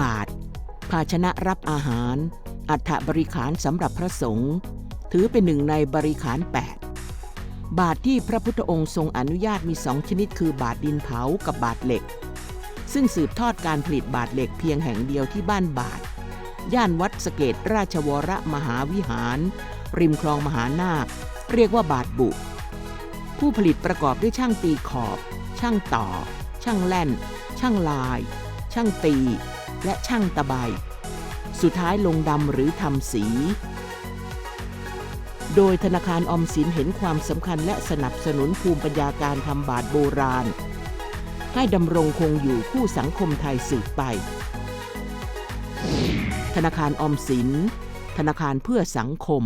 บาดภาชนะรับอาหาร อัฐบริขารสำหรับพระสงฆ์ถือเป็นหนึ่งในบริขาร 8 บาทที่พระพุทธองค์ทรงอนุญาตมีสองชนิดคือบาทดินเผากับบาทเหล็ก ซึ่งสืบทอดการผลิตบาทเหล็กเพียงแห่งเดียวที่บ้านบาท ย่านวัดสเกตราชวรมหาวิหาร ริมคลองมหานาค เรียกว่าบาทบุ ผู้ผลิตประกอบด้วยช่างตีขอบ ช่างต่อ ช่างแล่น ช่างลาย ช่างตี และช่างตะไบสุดท้ายลงดำหรือทำสี โดยธนาคารอมสินเห็นความสำคัญและสนับสนุนภูมิปัญญาการทำบาทโบราณ ให้ดำรงคงอยู่คู่สังคมไทยสืบไป ธนาคารอมสิน ธนาคารเพื่อสังคม